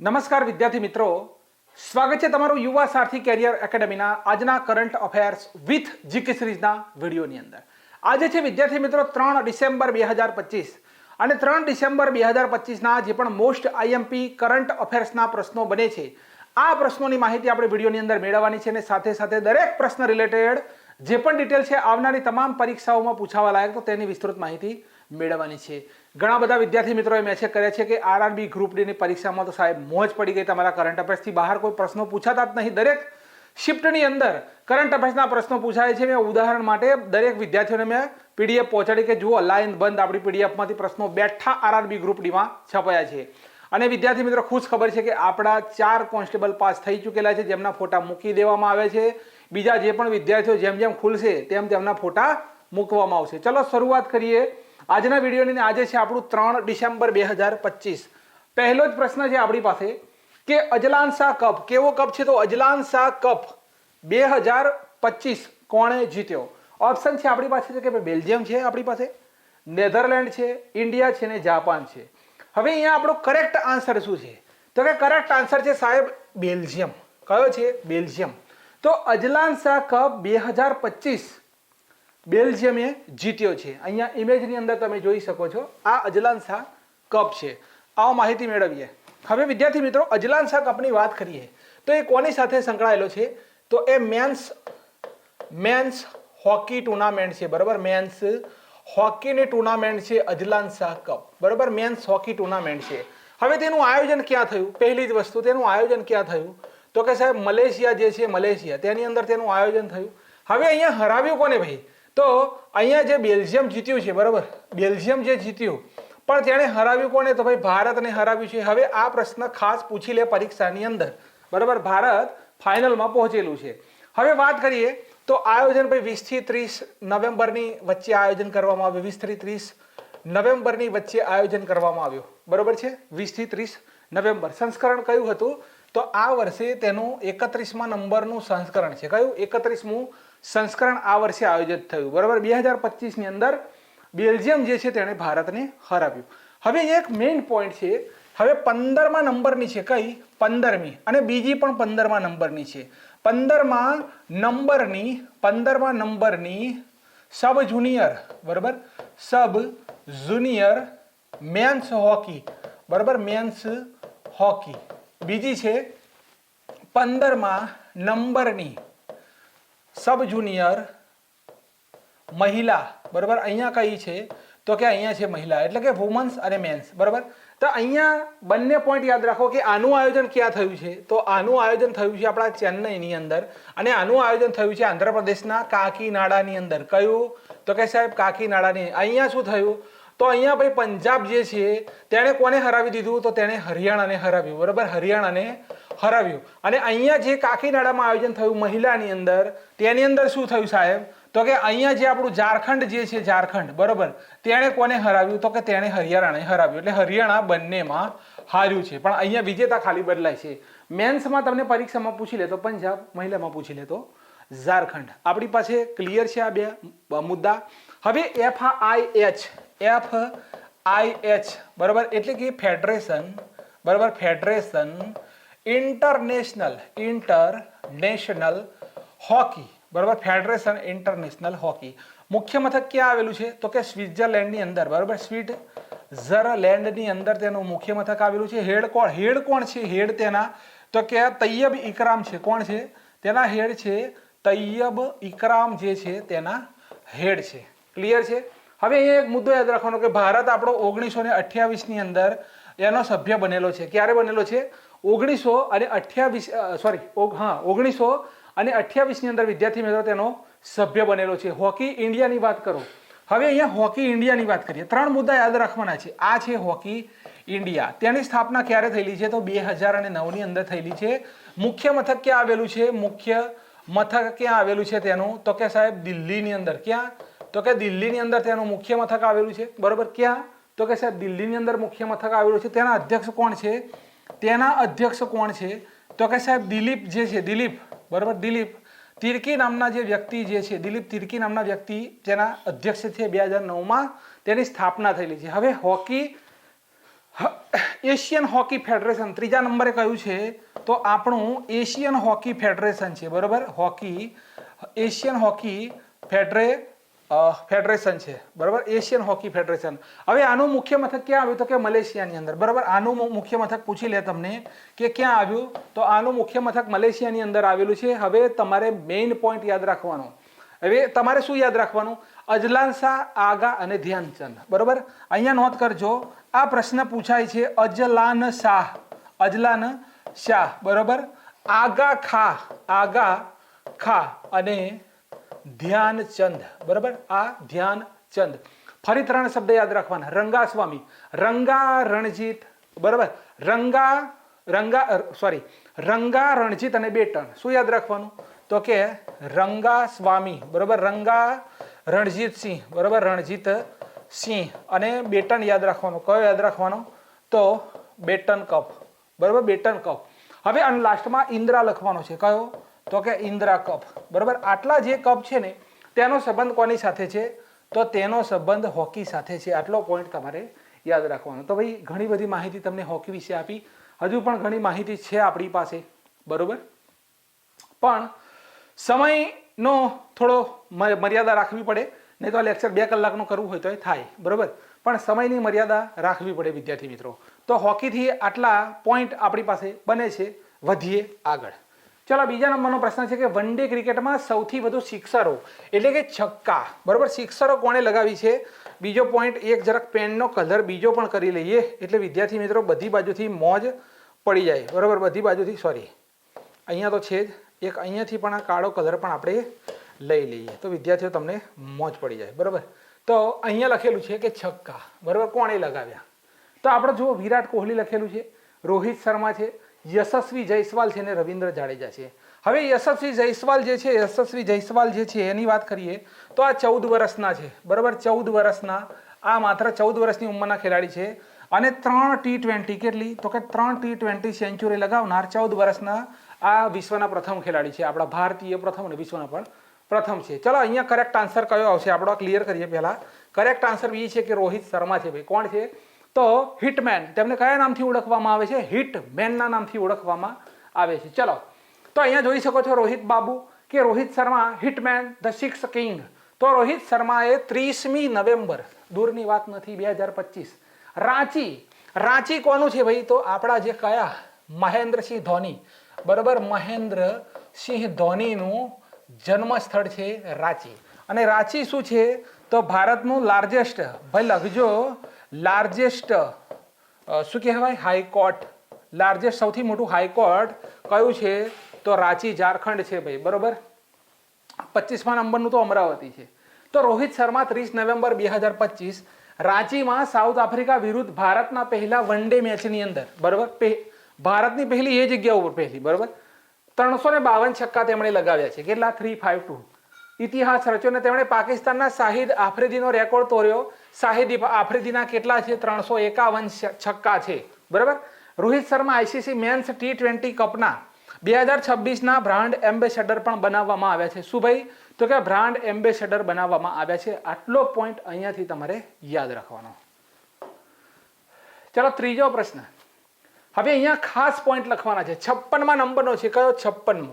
નમસ્કાર વિદ્યાર્થી મિત્રો. સ્વાગત છે તમારું યુવા સારથી કેરિયર એકેડેમીના આજના કરંટ અફેર્સ વિથ જીકે સિરીઝના વિડીયોની અંદર. આજે છે વિદ્યાર્થી મિત્રો ત્રણ ડિસેમ્બર બે હજાર પચીસ. અને ત્રણ ડિસેમ્બર બે હજાર પચીસના જે પણ મોસ્ટ આઈએમપી કરંટ અફેર્સના પ્રશ્નો બને છે, આ પ્રશ્નોની માહિતી આપણે વિડીયોની અંદર મેળવવાની છે અને સાથે સાથે દરેક પ્રશ્ન રિલેટેડ જે પણ ડિટેલ છે આવનારી તમામ પરીક્ષાઓમાં પૂછાવા લાયક તો તેની વિસ્તૃત માહિતી મેળવવાની છે. ઘણા બધા વિદ્યાર્થી મિત્રોએ મેસેજ કર્યા છે કે આરઆરબી ગ્રુપ ડીની પરીક્ષામાં તો સાહેબ મોજ પડી ગઈ તમારા કરંટ અફેર્સથી બહાર કોઈ પ્રશ્નો પૂછાતા જ નહીં. દરેક શિફ્ટની અંદર કરંટ અફેર્સના પ્રશ્નો પૂછાય છે. મેં ઉદાહરણ માટે દરેક વિદ્યાર્થીઓને મેં પીડીએફ પહોંચાડી કે જુઓ લાઈન બંધ આપણી પીડીએફમાંથી પ્રશ્નો બેઠા આરઆરબી ગ્રુપ ડીમાં છપાયા છે. અને વિદ્યાર્થી મિત્રો, ખુશ ખબર છે કે આપણા ચાર કોન્સ્ટેબલ પાસ થઈ ચૂકેલા છે. જેમના ફોટા મૂકી દેવામાં આવે છે. બીજા જે પણ વિદ્યાર્થીઓ જેમ જેમ ખુલશે તેમ તેમના ફોટા મૂકવામાં આવશે. ચલો શરૂઆત કરીએ. આજના વિડીયોની આજે છે આપણું ત્રણ ડિસેમ્બર બે હજાર પચીસ. પહેલો જ પ્રશ્ન છે આપણી પાસે કે અજલાન શાહ કપ કેવો કપ છે? તો અજલાન શાહ કપ બે હજાર પચીસ કોણે જીત્યો? ઓપ્શન છે આપણી પાસે છે કે બેલ્જિયમ છે આપણી પાસે નેધરલેન્ડ છે ઇન્ડિયા છે ને જાપાન છે. હવે અહીંયા આપણો કરેક્ટ આન્સર શું છે? તો કે કરેક્ટ આન્સર છે સાહેબ બેલ્જિયમ કયો છે? બેલ્જિયમ તો અજલાન શાહ કપ બે હજાર પચીસ બેલ્જિયમે જીત્યો છે. અહીંયા ઇમેજની અંદર તમે જોઈ શકો છો, આ અજલાન શાહ કપ છે. આવો માહિતી મેળવીએ. હવે વિદ્યાર્થી મિત્રો, અજલાન કપની વાત કરીએ. તો એ કોની સાથે સંકળાયેલો છે? તો એ મેન્સ મેન્સ હોકી ટુર્નામેન્ટ છે, બરાબર? મેન્સ હોકીની ટુર્નામેન્ટ છે અજલાન શાહ કપ બરાબર? મેન્સ હોકી ટુર્નામેન્ટ છે. હવે તેનું આયોજન ક્યાં થયું? પહેલી જ વસ્તુ, તેનું આયોજન ક્યાં થયું? તો કે સાહેબ, મલેશિયા જે છે, મલેશિયા, તેની અંદર તેનું આયોજન થયું. હવે અહીંયા હરાવ્યું કોને ભાઈ? તો અહીંયા જે બેલ્જિયમ જીત્યું છે, બરાબર? બેલ્જિયમ જે જીત્યું, પણ તેણે હરાવ્યું કોને? તો ભાઈ ભારતને હરાવ્યું છે. હવે આ પ્રશ્ન ખાસ પૂછી લે પરીક્ષાની અંદર. બરાબર? ભારત ફાઇનલમાં પહોંચેલું છે. હવે વાત કરીએ, તો આયોજન ભાઈ વીસથી ત્રીસ નવેમ્બરની વચ્ચે આયોજન કરવામાં આવ્યું. વીસથી ત્રીસ નવેમ્બરની વચ્ચે આયોજન કરવામાં આવ્યું. બરોબર છે? વીસથી ત્રીસ નવેમ્બર. સંસ્કરણ કયું હતું? તો આ વર્ષે તેનું એકત્રીસમાં નંબરનું સંસ્કરણ છે. કયું? એકત્રીસમું સંસ્કરણ આ વર્ષે આયોજિત થયું. બરાબર? બે હજાર પચીસની અંદર બેલ્જિયમ જે છે તેણે ભારતને હરાવ્યું. હવે એક મેઇન પોઈન્ટ છે, હવે પંદરમા નંબરની છે કઈ? પંદરમી. અને બીજી પણ પંદરમા નંબરની છે. પંદરમા નંબરની પંદરમા નંબરની સબ જુનિયર બરાબર? સબ જુનિયર મેન્સ હોકી બરાબર? મેન્સ હોકી બીજી છે પંદરમા નંબરની સબ જુનિયર મહિલા બરાબર અહીંયા કઈ છે તો કે અહીંયા છે મહિલા એટલે કે વુમન્સ અને મેન્સ બરાબર તો અહીંયા બંને પોઈન્ટ યાદ રાખો કે આનું આયોજન ક્યાં થયું છે તો આનું આયોજન થયું છે આપણા ચેન્નઈની અંદર અને આનું આયોજન થયું છે આંધ્રપ્રદેશના કાકીનાડાની અંદર. કયું? તો કે સાહેબ, કાકીનાડાની. અહીંયા શું થયું? તો અહીંયા ભાઈ પંજાબ જે છે, તેણે કોને હરાવી દીધું? તો તેણે હરિયાણાને હરાવ્યું, બરાબર? હરિયાણાને હરાવ્યું. અને અહીંયા જે કાકીનાડામાં આયોજન થયું મહિલાની અંદર, તેની અંદર શું થયું સાહેબ? તો કે અહીંયા જે આપણું ઝારખંડ જે છે, ઝારખંડ, બરાબર? તેણે કોને હરાવ્યું? તો કે તેણે હરિયાણાને હરાવ્યું. એટલે હરિયાણા બંનેમાં હાર્યું છે. પણ અહીંયા વિજેતા ખાલી બદલાય છે. મેન્સમાં તમને પરીક્ષામાં પૂછી લે તો પંજાબ મહિલામાં પૂછી લેતો, ઝારખંડ. આપણી પાસે ક્લિયર છે આ બે મુદ્દા. હવે F I H, F I H, બરાબર? એટલે કે ફેડરેશન, બરોબર? Federation international international hockey. બરાબર? ફેડરેશન ઇન્ટરનેશનલ હોકી મુખ્ય મથક ક્યાં આવેલું છે? તો કે સ્વિટ્ઝરલેન્ડની અંદર. બરાબર? સ્વિટ્ઝરલેન્ડની અંદર તેનું મુખ્ય મથક આવેલું છે. હેડ કોણ? હેડ કોણ છે? હેડ તેના. તો કે તૈયબ ઇકરામ છે. કોણ છે? તેના હેડ છે તૈયબ ઇકરામ જે છે તેના હેડ છે. ક્લિયર છે? હવે અહીંયા એક મુદ્દો યાદ રાખવાનો કે ભારત આપણો ઓગણીસો ને અઠ્યાવીસની અંદર એનો સભ્ય બનેલો છે. ક્યારે બનેલો છે? ઓગણીસો અને અઠ્યાવીસ સોરી હા, ઓગણીસો અને અઠ્યાવીસની અંદર વિદ્યાર્થી મિત્રો તેનો સભ્ય બનેલો છે. હોકી ઇન્ડિયાની વાત કરો. હવે અહીંયા હોકી ઇન્ડિયાની વાત કરીએ. ત્રણ મુદ્દા યાદ રાખવાના છે. આ છે હોકી ઇન્ડિયા. તેની સ્થાપના ક્યારે થયેલી છે? તો બે હજાર અને નવની અંદર થયેલી છે. મુખ્ય મથક ક્યાં આવેલું છે? મુખ્ય મથક ક્યાં આવેલું છે તેનું? તો કે સાહેબ દિલ્હીની અંદર. ક્યાં? તો કે દિલ્હીની અંદર તેનું મુખ્ય મથક આવેલું છે. બરોબર? ક્યાં? તો કે સાહેબ દિલ્હીની અંદર મુખ્ય મથક આવેલું છે. તેના અધ્યક્ષ કોણ છે? તેના અધ્યક્ષ કોણ છે? તો કે સાહેબ દિલીપ જે છે, દિલીપ, બરોબર, દિલીપ. તિર્કી નામના જે વ્યક્તિ જે છે, દિલીપ તિર્કી નામના વ્યક્તિ જેના અધ્યક્ષ છે બે હજાર નવમાં, તેની સ્થાપના થયેલી છે. હવે હોકી એશિયન હોકી ફેડરેશન, ત્રીજા નંબરે કયું છે? તો આપણું એશિયન હોકી ફેડરેશન છે, બરાબર? હોકી, એશિયન હોકી ફેડરે ફેડરેશન છે. બરાબર? એશિયન હોકી ફેડરેશન હવે આનું મુખ્ય મથક ક્યાં આવ્યું? તો કે મલેશિયાની અંદર. બરાબર? આનું મુખ્ય મથક પૂછી લે તમને કે ક્યાં આવ્યું? તો આનું મુખ્ય મથક મલેશિયાની અંદર આવેલું છે. હવે તમારે મેઇન પોઈન્ટ યાદ રાખવાનો. હવે તમારે શું યાદ રાખવાનું? અજલાન શાહ, આગા અને ધ્યાનચંદ. બરાબર? અહીંયા નોંધ કરજો. આ પ્રશ્ન પૂછાય છે અજલાન શાહ. અજલાન શાહ. બરોબર? આગા ખા. આગા ખા. અને ધ્યાનચંદ. બરાબર? આ ધ્યાનચંદ. ફરી ત્રણ શબ્દ યાદ રાખવાના. રંગા સ્વામી રંગા રણજીત બરાબર? રંગા રંગા સોરી રંગા રણજીત અને બેટન શું યાદ રાખવાનું? તો કે રંગા સ્વામી બરાબર? રંગા રણજીત સિંહ. બરાબર? રણજીત સિંહ. અને બેટન યાદ રાખવાનું. કયો યાદ રાખવાનો? તો બેટન કપ. બરાબર? Baton cup. હવે અને લાસ્ટમાં ઇન્દ્રા લખવાનો છે. કયો? તો કે ઇન્દ્રા કપ. બરાબર? આટલા જે કપ છે ને, તેનો સંબંધ કોની સાથે છે? તો તેનો સંબંધ હોકી સાથે છે. આટલો પોઈન્ટ તમારે યાદ રાખવાનો. તો ભાઈ, ઘણી બધી માહિતી તમને હોકી વિશે આપી. હજુ પણ ઘણી માહિતી છે આપણી પાસે. બરોબર? પણ સમયનો થોડો મર્યાદા રાખવી પડે. નહીં તો આ લેક્ચર બે કલાકનું કરવું હોય તો એ થાય. બરોબર? પણ સમયની મર્યાદા રાખવી પડે, વિદ્યાર્થી મિત્રો. તો હોકીથી આટલા પોઈન્ટ આપણી પાસે બને છે. વધીએ આગળ. ચલો બીજા નંબરનો પ્રશ્ન છે કે વન ડે ક્રિકેટમાં સૌથી વધુ સિક્સરો, એટલે કે છક્કા. બરોબર? સિક્સરો કોણે લગાવી છે? બીજો પોઈન્ટ એક જરાક પેનનો કલર બીજો પણ કરી લઈએ. એટલે વિદ્યાર્થી મિત્રો, બધી બાજુથી મોજ પડી જાય. બરાબર? બધી બાજુથી સોરી અહીંયા તો છે જ. એક અહીંયાથી પણ આ કાળો કલર પણ આપણે લઈ લઈએ. તો વિદ્યાર્થીઓ, તમને મોજ પડી જાય. બરાબર? તો અહીંયા લખેલું છે કે છક્કા. બરાબર? કોણે લગાવ્યા? તો આપણે જુઓ, વિરાટ કોહલી લખેલું છે. રોહિત શર્મા છે. યશસ્વી જયસ્વાલ છે અને રવિન્દ્ર જાડેજા છે. હવે યશસ્વી જયસ્વાલ જે છે, યશસ્વી જયસ્વાલ જે છે, એની વાત કરીએ તો આ ચૌદ વર્ષના છે. બરાબર? ચૌદ વર્ષના. આ માત્ર ચૌદ વર્ષની ઉંમરના ખેલાડી છે. અને ત્રણ ટી ટ્વેન્ટી કેટલી? તો કે ત્રણ ટી ટ્વેન્ટી સેન્ચુરી લગાવનાર ચૌદ વર્ષના આ વિશ્વના પ્રથમ ખેલાડી છે. આપણા ભારતીય પ્રથમ અને વિશ્વના પણ પ્રથમ છે. ચલો, અહીંયા કરેક્ટ આન્સર કયો આવશે? આપણો ક્લિયર કરીએ પહેલા. કરેક્ટ આન્સર એ છે કે રોહિત શર્મા છે ભાઈ. કોણ છે? તો હિટમેન તેમને કયા નામથી ઓળખવામાં આવે છે? હિટમેનના નામથી ઓળખવામાં આવે છે. ચલો, તો અહીંયા જોઈ શકો છો રોહિત બાબુ કે Rohit Sharma hitman the six king તો રોહિત શર્માએ ત્રીસમી નવેમ્બર, દૂરની વાત નથી, બે હજાર પચીસ. રાંચી રાંચી કોનું છે ભાઈ? તો આપણા જે કયા? મહેન્દ્રસિંહ ધોની. બરોબર, મહેન્દ્રસિંહ ધોનીનું જન્મ સ્થળ છે રાંચી. અને રાંચી શું છે? તો ભારતનું લાર્જેસ્ટ ભાઈ લખજો લાર્જેસ્ટ શું કહેવાય? હાઈકોર્ટ લાર્જેસ્ટ સૌથી મોટું હાઈકોર્ટ કયું છે? તો રાંચી, ઝારખંડ છે ભાઈ, બરોબર? પચીસમા નંબરનું તો અમરાવતી છે. તો રોહિત શર્મા ત્રીસ નવેમ્બર બે હજાર પચીસ, રાંચીમાં સાઉથ આફ્રિકા વિરુદ્ધ ભારતના પહેલા વન ડે મેચની અંદર, બરાબર? ભારતની પહેલી એ જગ્યા ઉપર પહેલી, બરાબર? ત્રણસો ને બાવન છક્કા તેમણે લગાવ્યા છે. કેટલા? થ્રી ફાઇવ ટુ ઇતિહાસ રચ્યો ને તેમણે પાકિસ્તાનના શાહિદ આફ્રિદીનો રેકોર્ડ તોડ્યો. શાહિદ આફ્રિદીના કેટલા છે? ત્રણસો એકાવન છક્કા છે. બરાબર? Rohit Sharma ICC men's T twenty કપના. બે હજાર છવ્વીસના બ્રાન્ડ એમ્બેસેડર પણ બનાવવામાં આવ્યા છે. શું ભાઈ? તો કે બ્રાન્ડ એમ્બેસેડર બનાવવામાં આવ્યા છે. આટલો પોઈન્ટ અહીંયાથી તમારે યાદ રાખવાનો. ચલો, ત્રીજો પ્રશ્ન. હવે અહીંયા ખાસ પોઈન્ટ લખવાના છે. છપ્પનમાં નંબરનો છે. કયો છપ્પનમો?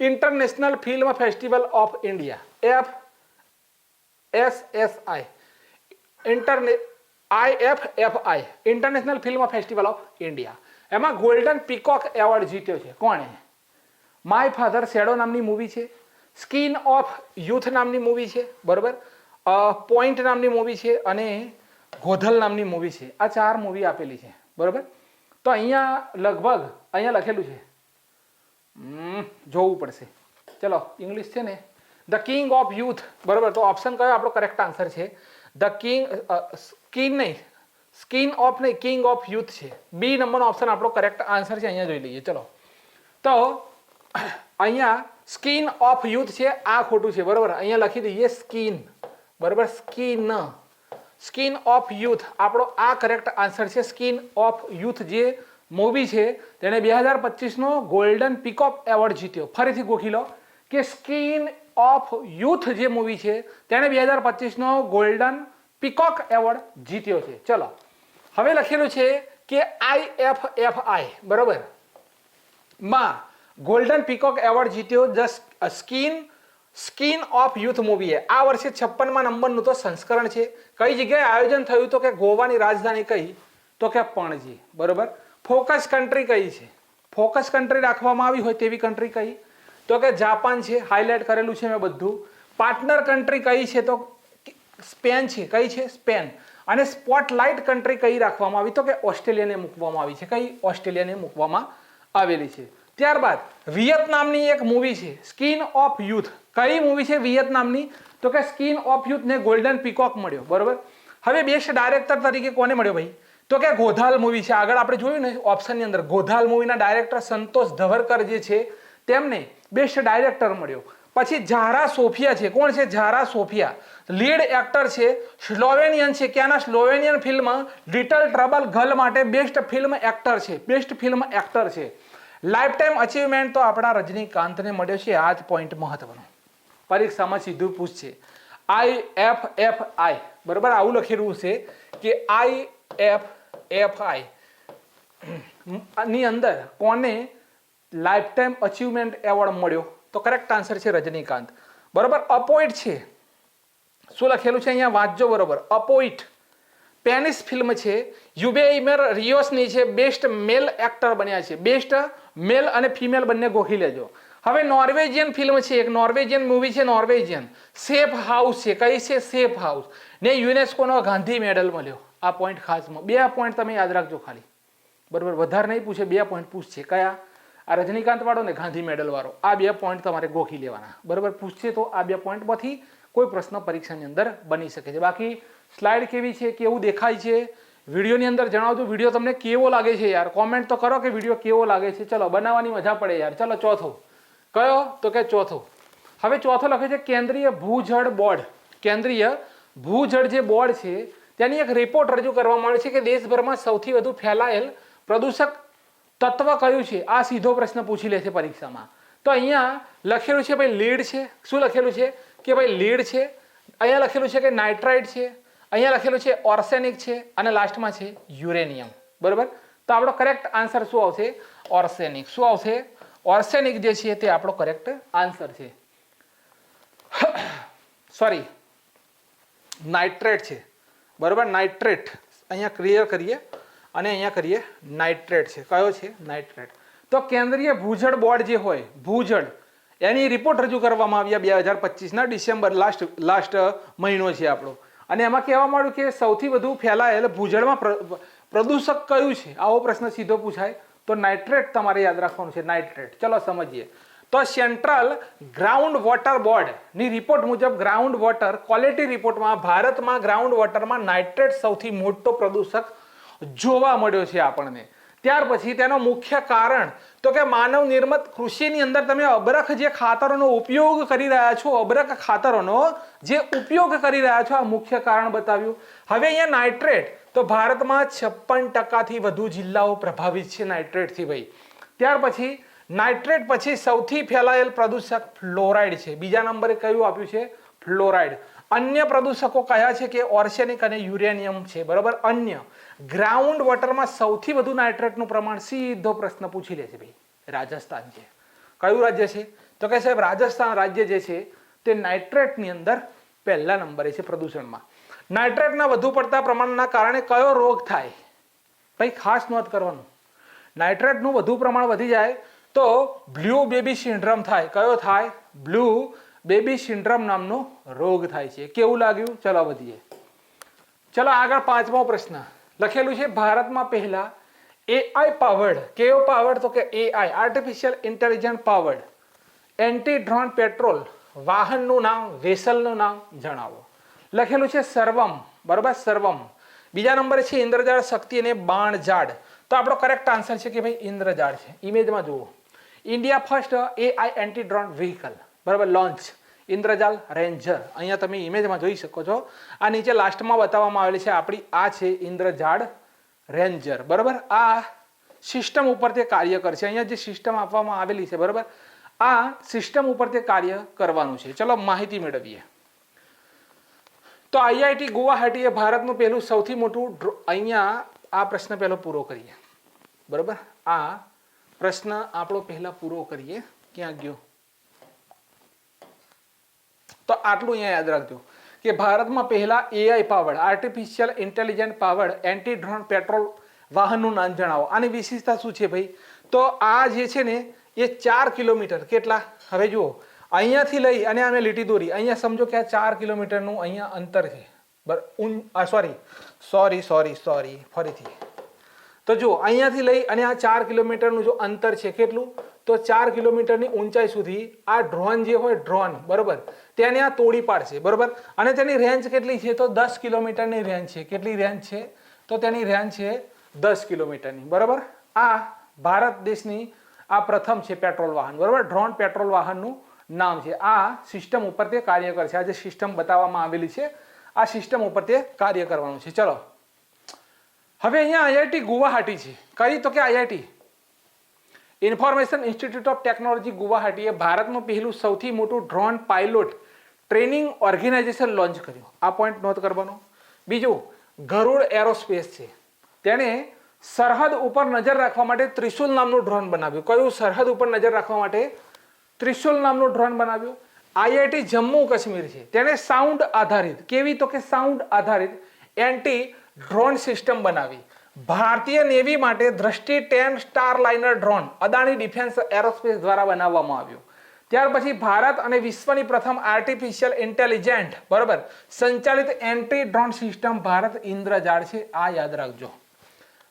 International film festival of India F S S I international I F F I international film festival of India એમાં ગોલ્ડન પીકોક એવોર્ડ જીત્યો છે. કોણે? માય ફાધર શેડો નામની મૂવી છે. સ્કીન ઓફ યુથ નામની મૂવી છે. બરોબર? પોઈન્ટ નામની મૂવી છે અને ગોધલ નામની મૂવી છે. આ ચાર મૂવી આપેલી છે. બરોબર? તો અહીંયા લગભગ અહીંયા લખેલું છે. જોવું પડશે. ચલો ઇંગ્લિશ છે ને ધ કિંગ ઓફ યુથ બરાબર? તો ઓપ્શન કયો? આપણો કરેક્ટ આન્સર છે. ધ કિંગ સ્કીન નહીં સ્કિન ઓફ નહીં કિંગ ઓફ યુથ છે. બી નંબરનો ઓપ્શન આપણો કરેક્ટ આન્સર છે, અહીંયા જોઈ લઈએ. ચલો. તો, અહીંયા સ્કિન ઓફ યુથ છે, આ ખોટું છે, બરાબર? અહીંયા લખી દઈએ સ્કીન બરોબર? સ્કીન સ્કિન ઓફ યુથ આપણો આ કરેક્ટ આન્સર છે સ્કીન ઓફ યુથ જે મૂવી છે, તેણે બે હજાર પચીસનો ગોલ્ડન પિકઅપ એવોર્ડ જીત્યો. ફરીથી ગોખી લો કે સ્કીન ઓફ યુથ જે મૂવી છે, તેણે બે હજાર પચીસનો ગોલ્ડન પીકોક એવોર્ડ જીત્યો છે. ચલો, હવે લખેલું છે કે આઈ એફ એફ આઈ બરોબર? માં ગોલ્ડન પીકોક એવોર્ડ જીત્યો the skin skin of youth મૂવીએ આ વર્ષે છપ્પનમાં નંબરનું તો સંસ્કરણ છે. કઈ જગ્યાએ આયોજન થયું તો કે ગોવાની રાજધાની કઈ તો કે પણજી, બરોબર? ફોકસ કન્ટ્રી કઈ છે? ફોકસ કન્ટ્રી રાખવામાં આવી હોય તેવી કન્ટ્રી કઈ? તો કે જાપાન છે હાઇલાઇટ કરેલું છે મેં બધું. પાર્ટનર કન્ટ્રી કઈ છે તો સ્પેન છે, કઈ છે? સ્પેન. અને સ્પોટલાઇટ કન્ટ્રી કઈ રાખવામાં આવી? તો કે ઓસ્ટ્રેલિયાને મૂકવામાં આવી છે. કઈ ઓસ્ટ્રેલિયાને મૂકવામાં આવેલી છે? ત્યારબાદ વિયેતનામની એક મૂવી છે સ્કીન ઓફ યુથ કઈ મૂવી છે વિયેતનામની? તો કે સ્કીન ઓફ યુથને ગોલ્ડન પીકોક મળ્યો. બરોબર? હવે બેસ્ટ ડાયરેક્ટર તરીકે કોને મળ્યો ભાઈ? તો કે ગોધાલ મૂવી છે. આગળ આપણે જોયું ને ઓપ્શનની અંદર, ગોધાલ મૂવીના ડાયરેક્ટર સંતોષ ધવરકર જે છે, તેમને બેસ્ટ ડાયરેક્ટર મળ્યો. પછી ઝારા સોફિયા છે. કોણ છે? ઝારા સોફિયા. લીડ એક્ટર છે. સ્લોવેનિયન છે. ક્યાંના Slovenian film little trouble girl માટે બેસ્ટ ફિલ્મ એક્ટર છે. બેસ્ટ ફિલ્મ એક્ટર છે. લાઈફ ટાઈમ અચીવમેન્ટ તો આપણા રજનીકાંતને મળ્યો છે. આ જ પોઈન્ટ મહત્વનો. પરીક્ષામાં સીધું પૂછશે. આઈ એફ એફ આઈ બરાબર? આવું લખેલું છે કે આઈ એફ એફની અંદર કોને લાઈફ ટાઈમ અચીવમેન્ટ એવોર્ડ મળ્યો? તો કરેક્ટ આન્સર છે રજનીકાંત. બરોબર? અપોઇન્ટ છે. શું લખેલું છે અહીંયા? વાંચજો બરોબર. અપોઇટ. પેનિસ ફિલ્મ છે. યુબેઇમેર રિયોસની છે. બેસ્ટ મેલ એક્ટર બન્યા છે. બેસ્ટ મેલ અને ફિમેલ બંને ગોખી લેજો. હવે નોર્વેજિયન ફિલ્મ છે. એક નોર્વેજિયન મૂવી છે. નોર્વેજિયન સેફ હાઉસ છે. કઈ છે? સેફ હાઉસ ને યુનેસ્કોનો ગાંધી મેડલ મળ્યો. આ પોઈન્ટ ખાસમાં બે પોઈન્ટ તમે યાદ રાખજો ખાલી. બરાબર? વધારે નહીં પૂછે, બે પોઈન્ટ પૂછશે. કયા? આ રજનીકાંતવાળો ને ગાંધી મેડલવાળો. આ બે પોઈન્ટ તમારે ગોખી લેવાના. બરાબર? પૂછશે તો આ બે પોઈન્ટમાંથી કોઈ પ્રશ્ન પરીક્ષાની અંદર બની શકે છે. બાકી સ્લાઇડ કેવી છે, કેવું દેખાય છે? વિડીયોની અંદર જણાવજો. વીડિયો તમને કેવો લાગે છે યાર? કોમેન્ટ તો કરો કે વીડિયો કેવો લાગે છે? ચલો, બનાવવાની મજા પડે યાર. ચલો, ચોથો. કયો? તો કે ચોથો. હવે ચોથો લખે છે, કેન્દ્રીય ભૂજળ બોર્ડ. કેન્દ્રીય ભૂજળ જે બોર્ડ છે તેની એક રિપોર્ટ રજૂ કરવામાં આવી છે કે દેશભરમાં સૌથી વધુ ફેલાયેલ પ્રદૂષક તત્વ કયું છે? આ સીધો પ્રશ્ન પૂછી લે છે પરીક્ષામાં. તો અહીંયા લખેલું છે ભાઈ લીડ છે. શું લખેલું છે? કે ભાઈ લીડ છે. અહીંયા લખેલું છે કે નાઇટ્રાઇટ છે. અહીંયા લખેલું છે ઓર્સેનિક છે અને લાસ્ટમાં છે યુરેનિયમ. બરાબર? તો આપણો કરેક્ટ આન્સર શું આવશે? ઓર્સેનિક. શું આવશે? ઓર્સેનિક જે છે તે આપણો કરેક્ટ આન્સર છે. સોરી નાઇટ્રેટ છે. બરોબર? નાઇટ્રેટ અહીંયા ક્લિયર કરીએ. અને અહીંયા કરીએ નાઇટ્રેટ છે. કયો છે? નાઇટ્રેટ તો કેન્દ્રીય ભૂજળ બોર્ડ જે હોય, ભૂજળ, એની રિપોર્ટ રજૂ કરવામાં આવ્યા બે હજાર પચીસના ડિસેમ્બર લાસ્ટ લાસ્ટ મહિનો છે આપણો. અને એમાં કહેવામાં આવ્યું કે સૌથી વધુ ફેલાયેલ ભૂજળમાં પ્રદૂષક કયું છે? આવો પ્રશ્ન સીધો પૂછાય. તો નાઇટ્રેટ તમારે યાદ રાખવાનું છે નાઇટ્રેટ ચલો સમજીએ. તો સેન્ટ્રલ ગ્રાઉન્ડ વોટર બોર્ડની રિપોર્ટ મુજબ ગ્રાઉન્ડ વોટર ક્વોલિટી રિપોર્ટમાં ભારતમાં ગ્રાઉન્ડ વોટરમાં નાઇટ્રેટ સૌથી મોટો પ્રદૂષક જોવા મળ્યો છે આપણને. ત્યાર પછી તેનો મુખ્ય કારણ, તો કે માનવ નિર્મિત કૃષિની અંદર તમે અબરખ જે ખાતરોનો ઉપયોગ કરી રહ્યા છો, અબરખ ખાતરોનો જે ઉપયોગ કરી રહ્યા છો, આ મુખ્ય કારણ બતાવ્યું. હવે અહીંયા નાઇટ્રેટ તો ભારતમાં છપ્પન ટકાથી વધુ જિલ્લાઓ પ્રભાવિત છે નાઇટ્રેટથી ભાઈ. ત્યાર પછી નાઇટ્રેટ પછી સૌથી ફેલાયેલ પ્રદૂષક ફ્લોરાઇડ છે. બીજા નંબરે કયું આપ્યું છે? ફ્લોરાઇડ. અન્ય પ્રદૂષકો કયા છે કે ઓર્સેનિક અને યુરેનિયમ છે? બરાબર? અન્ય. ગ્રાઉન્ડ વોટરમાં સૌથી વધુ નાઇટ્રેટનું પ્રમાણ સીધો પ્રશ્ન પૂછી લે છે ભાઈ. રાજસ્થાન છે. કયું રાજ્ય છે? તો કે સાહેબ, રાજસ્થાન રાજ્ય જે છે, તે નાઇટ્રેટની અંદર પહેલા નંબરે છે પ્રદૂષણમાં. નાઇટ્રેટના વધુ પડતા પ્રમાણના કારણે કયો રોગ થાય? ભાઈ, ખાસ નોંધ કરવાનું. નાઇટ્રેટનું વધુ પ્રમાણ વધી જાય તો બ્લુ બેબી સિન્ડ્રમ થાય. કયો થાય? બ્લુ બેબી સિન્ડ્રમ નામનો રોગ થાય છે. કેવું લાગ્યું? ચલો વધીએ ચલો આગળ પાંચમો પ્રશ્ન. લખેલું છે, ભારતમાં પહેલા એઆઈ પાવર્ડ કેવો પાવર્ડ તો કે AI artificial intelligent powered anti drone patrol વાહનનું નામ, વેસલનું નામ જણાવો. લખેલું છે, સર્વમ. બરોબર, સર્વમ. બીજા નંબરે છે, ઇન્દ્રજાળ શક્તિ અને બાણ ઝાડ તો આપણો કરેક્ટ આન્સર છે કે ભાઈ ઇન્દ્રજાળ છે. ઇમેજમાં જુઓ. India first AI anti drone vehicle બરાબર લોન્ચ ઇન્દ્રજાલ રેન્જર. અહીંયા તમે ઇમેજમાં જોઈ શકો છો. આ નીચે લાસ્ટમાં બતાવવામાં આવેલી છે, આપણી આ છે ઇન્દ્રજાળ રેન્જર. બરાબર, આ સિસ્ટમ ઉપર તે કાર્ય કરશે. અહીંયા જે સિસ્ટમ આપવામાં આવેલી છે, બરાબર, આ સિસ્ટમ ઉપર તે કાર્ય કરવાનું છે. ચલો માહિતી મેળવીએ. તો આઈઆઈટી ગુવાહાટી એ ભારતનું પહેલું સૌથી મોટું અહીંયા આ પ્રશ્ન પહેલો પૂરો કરીએ. બરોબર, આ પ્રશ્ન આપણો પહેલા પૂરો કરીએ. ક્યાં ગયો? તો આટલું અહીંયા યાદ રાખજો કે ભારતમાં પહેલા AI powered artificial intelligent powered anti drone patrol વાહનનું નામ જણાવો. આની વિશેષતા શું છે ભાઈ? તો આ જે છે ને, એ ચાર કિલોમીટર. કેટલા? હવે જુઓ. અહીંયાથી લઈ અને અમે લીટી દોરી. અહીંયા સમજો કે આ ચાર કિલોમીટરનું અહીંયા અંતર છે. બર સોરી સોરી સોરી સોરી ફરીથી. તો જો અહીંયાથી લઈ અને આ ચાર કિલોમીટરનું જો અંતર છે કેટલું? તો ચાર કિલોમીટરની ઊંચાઈ સુધી આ ડ્રોન જે હોય, ડ્રોન, બરોબર? તેને આ તોડી પાડશે બરોબર? અને તેની રેન્જ કેટલી છે? તો દસ કિલોમીટરની રેન્જ છે. કેટલી રેન્જ છે? તો તેની રેન્જ છે દસ કિલોમીટરની, બરોબર? આ ભારત દેશની આ પ્રથમ છે પેટ્રોલ વાહન, બરોબર? ડ્રોન પેટ્રોલ વાહનનું નામ છે. આ સિસ્ટમ ઉપર તે કાર્ય કરશે. આ જે સિસ્ટમ બતાવવામાં આવેલી છે, આ સિસ્ટમ ઉપર તે કાર્ય કરવાનું છે. ચલો હવે અહીંયા આઈઆઈટી ગુવાહાટી છે. કઈ તો કે IIT information institute of technology ગુવાહાટીએ ભારતનું પહેલું સૌથી મોટું drone pilot training organisation launch કર્યું. આ પોઈન્ટ નોંધ કરવાનો. બીજું, ગરુડ એરોસ્પેસ છે. તેણે સરહદ ઉપર નજર રાખવા માટે ત્રિશુલ નામનું ડ્રોન બનાવ્યું. કયું સરહદ ઉપર નજર રાખવા માટે? ત્રિશુલ નામનું ડ્રોન બનાવ્યું. આઈઆઈટી જમ્મુ કાશ્મીર છે. તેણે સાઉન્ડ આધારિત, કેવી તો કે સાઉન્ડ આધારિત એન્ટી ડ્રોન સિસ્ટમ બનાવી. ભારતીય નેવી માટે Drishti ten star liner drone Adani defence aerospace દ્વારા બનાવવામાં આવ્યું. ત્યાર પછી ભારત અને વિશ્વની પ્રથમ આર્ટિફિશિયલ ઇન્ટેલિજન્ટ, બરોબર, સંચાલિત anti drone system Bharat Indrajaal છે, આ યાદ રાખજો.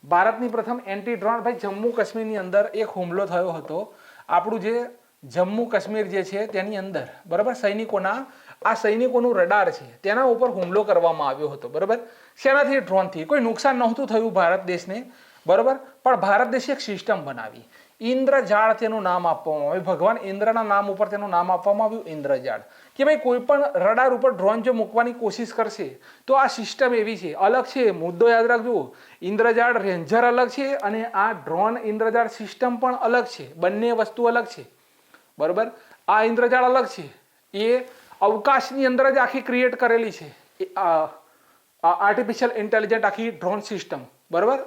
ભારતની પ્રથમ એન્ટી ડ્રોન, ભાઈ, જમ્મુ કાશ્મીરની અંદર એક હુમલો થયો હતો. આપણું જે જમ્મુ કાશ્મીર જે છે તેની અંદર, બરાબર, સૈનિકોના આ સૈનિકોનું રડાર છે. તેના ઉપર હુમલો કરવામાં આવ્યો હતો, બરાબર? શેનાથી ડ્રોનથી? કોઈ નુકસાન નહોતું થયું ભારત દેશને, બરાબર? પણ ભારત દેશે એક સિસ્ટમ બનાવી. ઇન્દ્રજાળ તેનું નામ આપવામાં આવ્યું. ભગવાન ઇન્દ્રના નામ ઉપર તેનું નામ આપવામાં આવ્યું, ઇન્દ્રજાળ. કે ભાઈ, કોઈ પણ રડાર ઉપર ડ્રોન જો મૂકવાની કોશિશ કરશે, તો આ સિસ્ટમ એવી છે. અલગ છે, મુદ્દો યાદ રાખજો. ઇન્દ્રજાળ રેન્જર અલગ છે અને આ ડ્રોન ઇન્દ્રજાળ સિસ્ટમ પણ અલગ છે. બંને વસ્તુ અલગ છે. બરોબર? આ ઇન્દ્રજાળ અલગ છે. એ અવકાશની અંદર જ આખી ક્રિએટ કરેલી છે. આર્ટિફિશિયલ ઇન્ટેલિજન્ટ આખી ડ્રોન સિસ્ટમ બરાબર?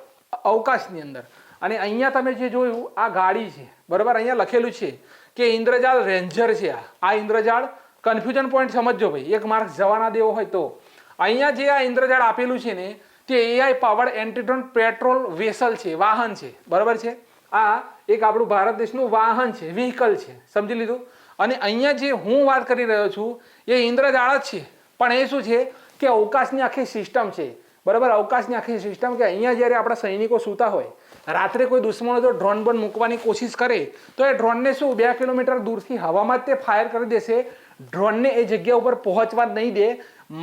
અવકાશની અંદર. અને અહીંયા તમે જે જોયું, આ ગાડી છે. બરાબર? અહીંયા લખેલું છે કે ઇન્દ્રજાળ રેન્જર છે આ. આ ઇન્દ્રજાળ કન્ફ્યુઝન પોઈન્ટ સમજજો ભાઈ. એક માર્ક જવાના દેવો હોય તો. અહીંયા જે આ ઇન્દ્રજાળ આપેલું છે ને, તે AI powered antidrone patrol vessel છે, વાહન છે. બરાબર છે? આ એક આપણું ભારત દેશનું વાહન છે વ્હીકલ છે. સમજી લીધું? અને અહીંયા જે હું વાત કરી રહ્યો છું, એ ઇન્દ્રજાળ જ છે. પણ એ શું છે કે અવકાશની આખી સિસ્ટમ છે. બરાબર? અવકાશની આખી સિસ્ટમ કે અહીંયા જ્યારે આપણા સૈનિકો સૂતા હોય, રાત્રે કોઈ દુશ્મનો જો ડ્રોન બન મૂકવાની કોશિશ કરે, તો એ ડ્રોનને શું, બે કિલોમીટર દૂરથી હવામાં જ તે ફાયર કરી દેશે. ડ્રોનને એ જગ્યા ઉપર પહોંચવા નહીં દે.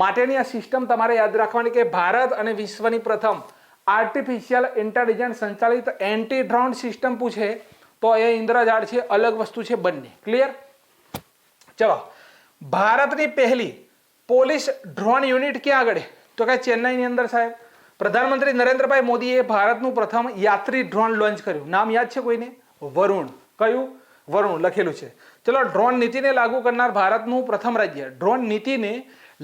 માટેની આ સિસ્ટમ તમારે યાદ રાખવાની કે ભારત અને વિશ્વની પ્રથમ આર્ટિફિશિયલ ઇન્ટેલિજન્સ સંચાલિત એન્ટી ડ્રોન સિસ્ટમ પૂછે, તો એ ઇન્દ્રજાળ છે, અલગ વસ્તુ છે બંને. ક્લિયર ચલો ભારતની પહેલી પોલીસ ડ્રોન યુનિટ ક્યાં આગળ તો કે ચેન્નાઈની અંદર સાહેબ પ્રધાનમંત્રી નરેન્દ્રભાઈ મોદીએ ભારતનું પ્રથમ યાત્રી ડ્રોન લોન્ચ કર્યું નામ યાદ છે કોઈને વરુણ કયું વરુણ લખેલું છે ચલો ડ્રોન નીતિને લાગુ કરનાર ભારતનું પ્રથમ રાજ્ય ડ્રોન નીતિને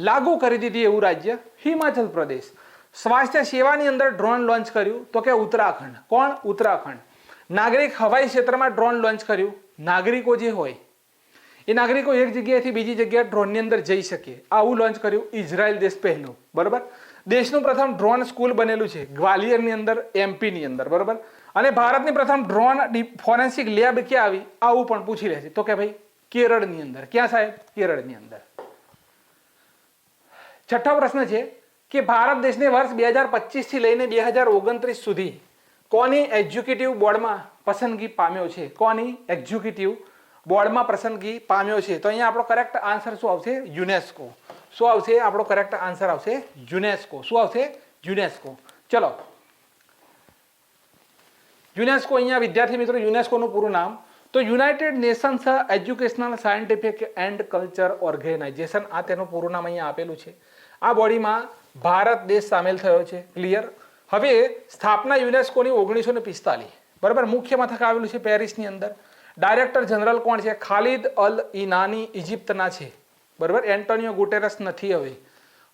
લાગુ કરી દીધી એવું રાજ્ય હિમાચલ પ્રદેશ સ્વાસ્થ્ય સેવાની અંદર ડ્રોન લોન્ચ કર્યું તો કે ઉત્તરાખંડ કોણ ઉત્તરાખંડ નાગરિક હવાઈ ક્ષેત્રમાં ડ્રોન લોન્ચ કર્યું નાગરિકો જે હોય એ નાગરિકો એક જગ્યાએથી બીજી જગ્યાએ ડ્રોનની અંદર જઈ શકે. આવું લોન્ચ કર્યું ઇઝરાયલ દેશ પહેલું. બરાબર? દેશનું પ્રથમ ડ્રોન સ્કૂલ બનેલું છે, ગ્વાલિયરની અંદર એમપીની અંદર. બરાબર? અને ભારતની પ્રથમ ડ્રોન ફોરેન્સિક લેબ ક્યાં આવી? આવું પણ પૂછી લે છે. તો કે ભાઈ, કેરળની અંદર. ક્યાં સાહેબ? કેરળની અંદર. છઠ્ઠો પ્રશ્ન છે કે ભારત દેશને વર્ષ બે હજાર પચીસથી લઈને બે હજાર ઓગણત્રીસ સુધી કોની એક્ઝિક્યુટિવ બોર્ડમાં પસંદગી પામ્યો છે? કોની એક્ઝિક્યુટિવ બોર્ડમાં પસંદગી પામ્યો છે. તો અહીંયા આપણો કરેક્ટ આન્સર શું આવશે? યુનેસ્કો શું આવશે? આપણો કરેક્ટ આન્સર આવશે યુનેસ્કો શું આવશે? યુનેસ્કો ચલો. યુનેસ્કો અહીંયા વિદ્યાર્થી મિત્રો યુનેસ્કોનું પૂરું નામ. તો United Nations educational scientific and culture organisation આ તેનું પૂરું નામ અહીંયા આપેલું છે. આ બોડીમાં ભારત દેશ સામેલ થયો છે. ક્લિયર હવે સ્થાપના યુનેસ્કોની ઓગણીસો ને પિસ્તાલીસ. બરાબર? મુખ્ય મથક આવેલું છે પેરિસની અંદર. ડાયરેક્ટર જનરલ કોણ છે? ખાલિદ અલ ઇનાની ઇજિપ્તના છે. બરાબર? એન્ટોનિયો ગુટેરસ નથી હવે.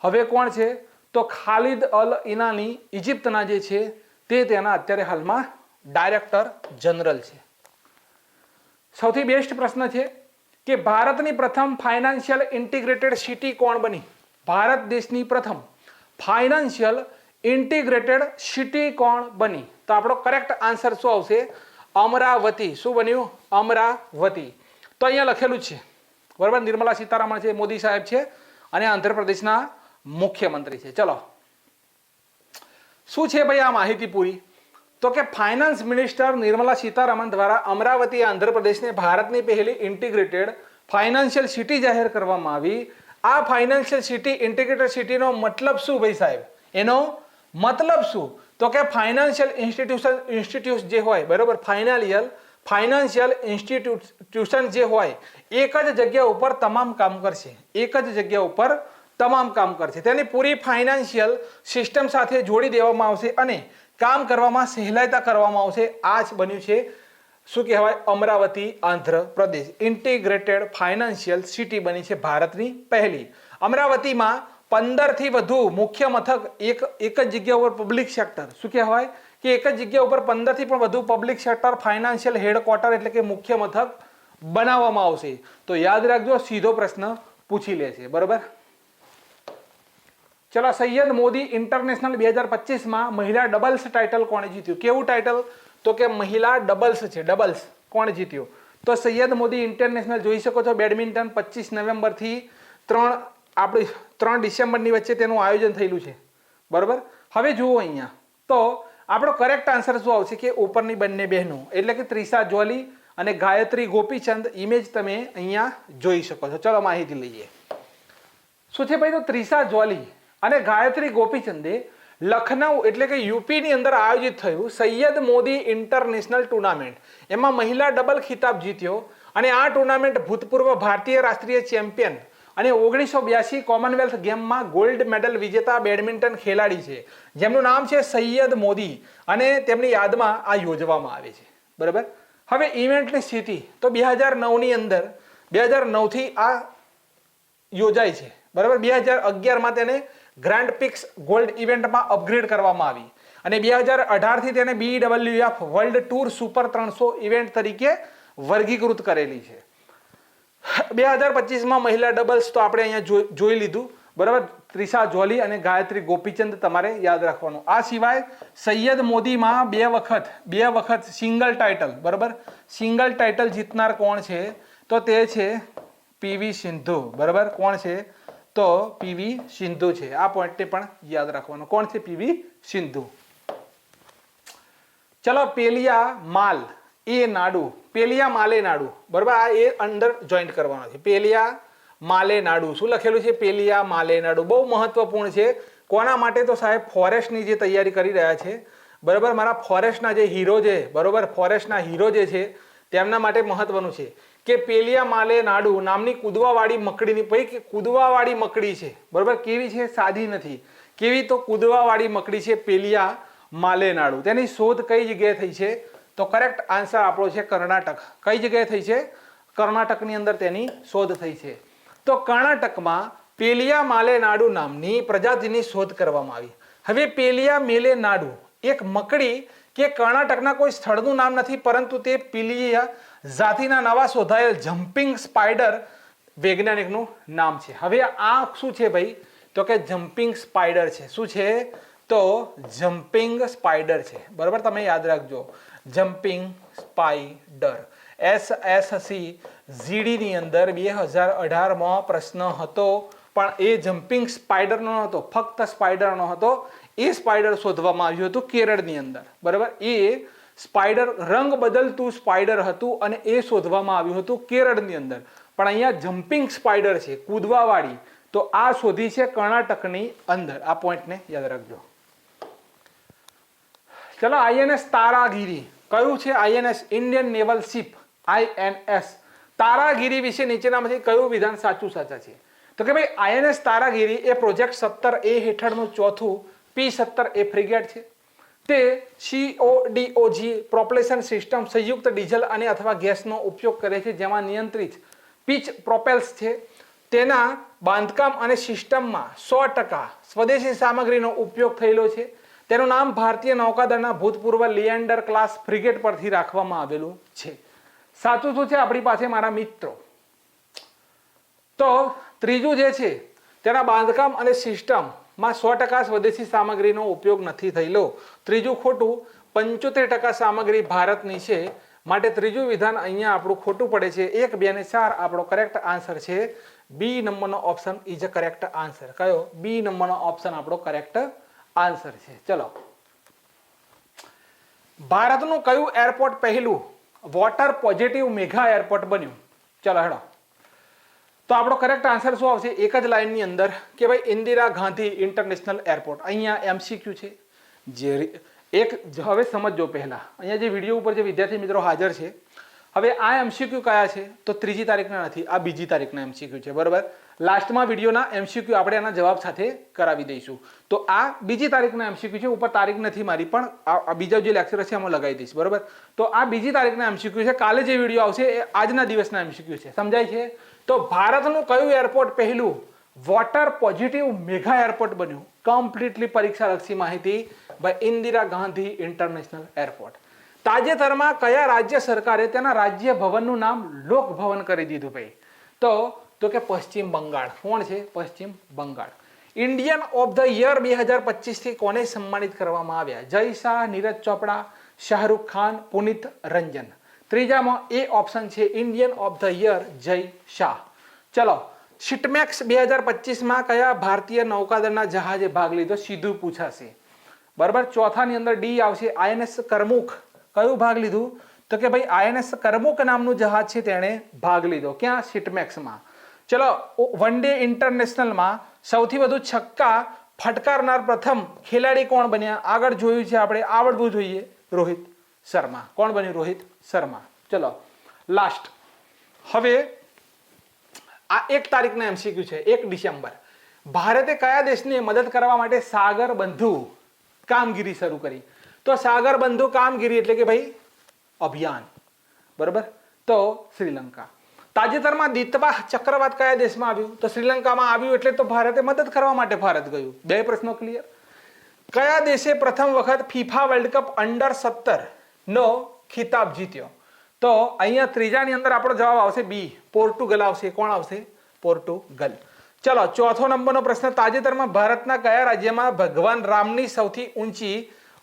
હવે કોણ છે? તો ખાલિદ અલ ઇનાની ઇજિપ્તના જે છે, તે તેના અત્યારે હાલમાં ડાયરેક્ટર જનરલ છે. સૌથી બેસ્ટ પ્રશ્ન છે કે ભારતની પ્રથમ ફાઇનાન્શિયલ ઇન્ટિગ્રેટેડ સિટી કોણ બની? ભારત દેશની પ્રથમ ફાઇનાન્શિયલ ઇન્ટિગ્રેટેડ સિટી કોણ બની? તો આપણો કરેક્ટ આન્સર શું આવશે? અમરાવતી. શું બન્યું? અમરાવતી. તો અહીંયા લખેલું છે. બરાબર? નિર્મલા સીતારામન છે, મોદી સાહેબ છે અને આંધ્રપ્રદેશના મુખ્યમંત્રી છે. ચલો. શું છે ભાઈ આ માહિતી પૂરી? તો કે ફાઇનાન્સ મિનિસ્ટર નિર્મલા સીતારામન દ્વારા અમરાવતી આંધ્રપ્રદેશને ભારતની પહેલી ઇન્ટિગ્રેટેડ ફાઇનાન્શિયલ સિટી જાહેર કરવામાં આવી. આ ફાઇનાન્શિયલ સિટી, ઇન્ટિગ્રેટેડ સિટીનો મતલબ શું ભાઈ સાહેબ? એનો મતલબ શું? તો કે ફાઇનાન્શિયલ ઇન્સ્ટિટ્યુશન ઇન્સ્ટિટ્યુટ જે હોય, બરોબર ફાઇનાલિયલ ફાઇનાન્શિયલ ઇન્સ્ટિટ્યુશન જે હોય, એક જ જગ્યા ઉપર તમામ કામ કરશે. એક જ જગ્યા ઉપર તમામ કામ કરશે. તેની પૂરી ફાઇનાન્શિયલ સિસ્ટમ સાથે જોડી દેવામાં આવશે અને કામ કરવામાં સહેલાઈતા કરવામાં આવશે. આ જ બન્યું છે, શું કહેવાય, Amaravati, Andhra Pradesh. Integrated financial city બની છે ભારતની પહેલી. અમરાવતીમાં પંદરથી વધુ મુખ્ય મથક એક એક જ જગ્યા ઉપર પબ્લિક સેક્ટર શું કહેવાય? કે એક જ જગ્યા ઉપર પંદરથી પણ વધુ પબ્લિક સેક્ટર ફાઇનાન્શિયલ હેડક્વાર્ટર એટલે કે મુખ્ય મથક બનાવવામાં આવશે. તો યાદ રાખજો, સીધો પ્રશ્ન પૂછી લે છે. બરોબર? ચલો, સૈયદ મોદી ઇન્ટરનેશનલ બે હજાર પચીસમાં મહિલા ડબલ્સ ટાઇટલ કોણે જીત્યું? કેવું ટાઇટલ તો કે મહિલા ડબલ્સ છે. ડબલ્સ કોણ જીત્યું? તો સૈયદ મોદી ઇન્ટરનેશનલ જોઈ શકો છો બેડમિન્ટન પચીસ નવેમ્બરથી ત્રણ આપણી ત્રણ ડિસેમ્બરની વચ્ચે તેનું આયોજન થયેલું છે. બરાબર? હવે જુઓ અહીંયા. તો આપણો કરેક્ટ આન્સર શું આવશે કે ઉપરની બંને બહેનો, એટલે કે ત્રિષા જોલી અને ગાયત્રી ગોપીચંદ ઇમેજ તમે અહીંયા જોઈ શકો છો. ચલો માહિતી લઈએ. શું છે ભાઈ? તો ત્રિષા જોલી અને ગાયત્રી ગોપીચંદે લખનઉ એટલે કે યુપીની અંદર આયોજિત થયું સૈયદ મોદી ઇન્ટરનેશનલ ટુર્નામેન્ટ એમાં મહિલા ડબલ ખિતાબ જીત્યો અને આ ટુર્નામેન્ટ ભૂતપૂર્વ ભારતીય રાષ્ટ્રીય ચેમ્પિયન અને ઓગણીસો બ્યાસી કોમનવેલ્થ ગેમમાં ગોલ્ડ મેડલ વિજેતા બેડમિન્ટન ખેલાડી છે. જેમનું નામ છે સૈયદ મોદી અને તેમની યાદમાં આ યોજવામાં આવે છે. બરાબર? હવે ઇવેન્ટની સ્થિતિ. તો બે હજાર નવની અંદર, બે હજાર નવથી આ યોજાય છે. બરાબર? બે હજાર અગિયારમાં તેને ગ્રાન્ડ પિક્સ ગોલ્ડ ઇવેન્ટમાં અપગ્રેડ કરવામાં આવી. અને બે હજાર અઢારથી તેને B WF world tour super ત્રણસો ઇવેન્ટ તરીકે વર્ગીકૃત કરેલી છે. બે હજાર પચીસમાં મહિલા ડબલ્સ તો આપણે અહીંયા જોઈ- લીધું. બરાબર? ત્રિષા જોલી અને ગાયત્રી ગોપીચંદ તમારે યાદ રાખવાનું. આ સિવાય સૈયદ મોદીમાં બે વખત બે વખત સિંગલ ટાઇટલ, બરાબર? સિંગલ ટાઇટલ જીતનાર કોણ છે? તો તે છે પીવી સિંધુ, બરાબર? કોણ છે? તો પીવી સિંધુ છે. આ પોઈન્ટને પણ યાદ રાખવાનું. કોણ છે પીવી સિંધુ? ચલો, પેલિયા માલ. એ નાડુ, પેલિયા માલે નાડુ. બરાબર? આ એ અંદર જોઈન્ટ કરવાનો છે. પેલિયા માલે નાડુ. શું લખેલું છે? પેલિયા માલે નાડુ. બહુ મહત્વપૂર્ણ છે. કોના માટે તો સાહેબ ફોરેસ્ટની જે તૈયારી કરી રહ્યા છે? બરાબર? મારા ફોરેસ્ટના જે હીરો છે બરાબર? ફોરેસ્ટના હીરો જે છે, તેમના માટે મહત્વનું છે કે પેલિયા માલે નાડુ નામની કૂદવાવાળી મકડીની પૈકી કૂદવાવાળી મકડી છે. બરાબર? કેવી છે? સાદી નથી. કેવી તો કૂદવાવાળી મકડી છે? પેલિયા માલે નાડુ. તેની શોધ કઈ જગ્યાએ થઈ છે? તો કરેક્ટ આન્સર આપણો છે કર્ણાટક. કઈ જગ્યાએ થઈ છે? કર્ણાટકની અંદર તેની શોધ થઈ છે. તો કર્ણાટકમાં પેલિયા માલે નાડુ નામની પ્રજાતિની શોધ કરવામાં આવી. હવે પેલિયા મેલે નાડુ એક મકડી કે કર્ણાટકના કોઈ સ્થળનું નામ નથી, પરંતુ તે પીલિયા જાતિના નવા શોધાયેલ જમ્પિંગ સ્પાઈડર વૈજ્ઞાનિકનું નામ છે. હવે આ શું છે ભાઈ? તો કે જમ્પિંગ સ્પાઈડર છે. શું છે? તો જમ્પિંગ સ્પાઈડર છે. બરાબર? તમે યાદ રાખજો. Jumping spider S S C જીડીની અંદર બે હજાર અઢારમાં પ્રશ્ન હતો, પણ એ જમ્પિંગ સ્પાઈડરનો નહોતો, ફક્ત સ્પાઈડરનો હતો. એ સ્પાઈડર શોધવામાં આવ્યું હતું કેરળની અંદર. બરાબર? એ સ્પાઈડર રંગ બદલતું સ્પાઈડર હતું અને એ શોધવામાં આવ્યું હતું કેરળની અંદર. પણ અહીંયા જમ્પિંગ સ્પાઈડર છે, કૂદવાવાળી. તો આ શોધી છે કર્ણાટકની અંદર. આ પોઈન્ટને યાદ રાખજો. ચલો આઈએનએસ તારાગીરી. કયું છે INS Indian naval ship INS Taragiri વિશે નીચેનામાંથી કયું વિધાન સાચું સાચા છે? તો કે ભાઈ આઈએનએસ તારાગીરી એ પ્રોજેક્ટ સત્તર એ હેઠળનું ચોથું, પી સત્તર એ ફ્રિગેટ છે. તે સીઓડીઓજી પ્રોપલેશન સિસ્ટમ, સંયુક્ત ડીઝલ અને અથવા ગેસનો ઉપયોગ કરે છે, જેમાં નિયંત્રિત પીચ પ્રોપેલ્સ છે. તેના બાંધકામ અને સિસ્ટમમાં સો ટકા સ્વદેશી સામગ્રીનો ઉપયોગ થયેલો છે. તેનું નામ ભારતીય નૌકાદળના ભૂતપૂર્વ લિએન્ડર ક્લાસ ફ્રિગેટ પરથી રાખવામાં આવેલું છે. સાચું શું છે? આપણી પાસે મારા મિત્રો. તો ત્રીજું જે છે, તેના બાંધકામ અને સિસ્ટમમાં સો ટકા સ્વદેશી સામગ્રીનો ઉપયોગ નથી થયેલો. ત્રીજું ખોટું, પંચોતેર ટકા સામગ્રી ભારતની છે. માટે ત્રીજું વિધાન અહીંયા આપણું ખોટું પડે છે. એક, બે ને ચાર આપણો કરેક્ટ આન્સર છે. બી નંબરનો option is a correct answer કયો? બી નંબરનો ઓપ્શન આપણો કરેક્ટ આન્સર છે. ચલો. ભારતનું કયું એરપોર્ટ પહેલું? વોટર પોઝિટિવ મેઘા એરપોર્ટ બન્યું. ચલો હેડો. તો આપણો કરેક્ટ આન્સર શું આવશે? એક જ લાઇનની અંદર કે ભાઈ ઇન્દિરા ગાંધી ઇન્ટરનેશનલ એરપોર્ટ. અહીંયા એમસીક્યુ છે. જે એક હવે સમજો પહેલા. અહીંયા જે વીડિયો ઉપર જે વિદ્યાર્થી મિત્રો હાજર છે હવે આ એમસીક્યુ કયા છે? તો ત્રીજી તારીખના નથી, આ બીજી તારીખના એમસીક્યુ છે, બરાબર? લાસ્ટમાં વિડીયોના એમસીક્યુ આપણે આના જવાબ સાથે કરાવી દઈશું. તો આ બીજી તારીખના એમસીક્યુ છે, ઉપર તારીખ નથી મારી, પણ આ બીજા જે લેક્ચર છે એમાં લગાવી દઈશ, બરાબર? તો આ બીજી તારીખના એમસીક્યુ છે, કાલે જે વીડિયો આવશે એ આજના દિવસના એમસીક્યુ છે, સમજાય છે? તો ભારતનું કયું એરપોર્ટ પહેલું? વોટર પોઝિટિવ મેઘા એરપોર્ટ બન્યું. કમ્પ્લીટલી પરીક્ષાલક્ષી માહિતી by Indira Gandhi international airport તાજેતરમાં કયા રાજ્ય સરકારે તેના રાજ્ય ભવનનું નામ લોકભવન કરી દીધું ભાઈ? તો તો કે પશ્ચિમ બંગાળ. કોણ છે? Paschim Bengal. Indian of the year બે હજાર પચીસથી કોને સન્માનિત કરવામાં આવ્યા? જય શાહ, નીરજ ચોપડા, શાહરૂખ ખાન, પુનિત રંજન. ત્રીજામાં એ ઓપ્શન છે Indian of the year Jay Shah. ચલો શિટમેક્સ બે હજાર પચીસમાં કયા ભારતીય નૌકાદળના જહાજે ભાગ લીધો? સીધું પૂછાશે. બરાબર? ચોથાની અંદર ડી આવશે આઈએનએસ કરમુખ. કયું ભાગ લીધું? તો કે ભાઈ આઈએનએસ કરમુખ નામનું જહાજ છે, તેણે ભાગ લીધો. ક્યાં? સિટમેક્સમાં ચલો વન ડે ઇન્ટરનેશનલમાં સૌથી વધુ છક્કા ફટકારનાર પ્રથમ ખેલાડી કોણ બન્યા? આગળ જોયું છે આપણે આવડવું જોઈએ. રોહિત શર્મા. કોણ બન્યું? રોહિત શર્મા. ચલો લાસ્ટ હવે આ એક તારીખના એમસીક્યુ છે, એક ડિસેમ્બર. ભારતે કયા દેશને મદદ કરવા માટે સાગર બંધુ કામગીરી શરૂ કરી? તો સાગર બંધુ કામગીરી એટલે કે ભાઈ અભિયાન. બરાબર? તો શ્રીલંકા. તાજેતરમાં દીતવા ચક્રવાત કયા દેશમાં આવ્યું? તો શ્રીલંકામાં આવ્યું એટલે તો ભારતે મદદ કરવા માટે ભારત ગયું. બે પ્રશ્નો ક્લિયર કયા દેશે પ્રથમ વખત ફીફા વર્લ્ડ કપ અંડર સત્તર નો ખિતાબ જીત્યો? તો અહીંયા ત્રીજાની અંદર આપણો જવાબ આવશે બી પોર્ટુગલ આવશે. કોણ આવશે? પોર્ટુગલ. ચલો, ચોથો નંબરનો પ્રશ્ન. તાજેતરમાં ભારતના કયા રાજ્યમાં ભગવાન રામની સૌથી ઊંચી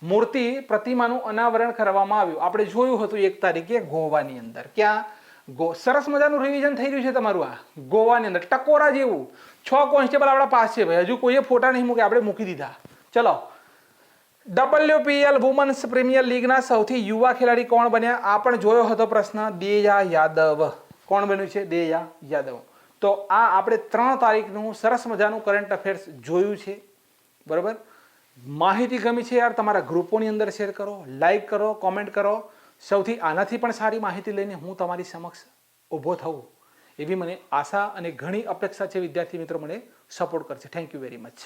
મૂર્તિ પ્રતિમાનું અનાવરણ કરવામાં આવ્યું. આપણે જોયું હતું એક તારીખે ગોવાની અંદર. ક્યાં? ગો, સરસ મજાનું રિવિઝન થઈ રહ્યું છે તમારું આ. ગોવાની અંદર. ટકોરા જેવું. છ કોન્સ્ટેબલ આપણા પાસ છે ભાઈ. હજુ કોઈએ ફોટા નહીં મૂકે આપણે મૂકી દીધા. ચલો. ડબલ્યુપીએલ વુમન્સ પ્રીમિયર લીગના સૌથી યુવા ખેલાડી કોણ બન્યા? આ પણ જોયો હતો પ્રશ્ન. દેયા યાદવ. કોણ બન્યું છે? દેયા યાદવ. તો આ આપણે ત્રણ તારીખનું સરસ મજાનું કરંટ અફેર્સ જોયું છે. બરાબર? માહિતી ગમી છે યાર, તમારા ગ્રુપોની અંદર શેર કરો લાઈક કરો કોમેન્ટ કરો. સૌથી આનાથી પણ સારી માહિતી લઈને હું તમારી સમક્ષ ઊભો થઉં. એવી મને આશા અને ઘણી અપેક્ષા છે વિદ્યાર્થી મિત્રો મને સપોર્ટ કરશે. Thank you very much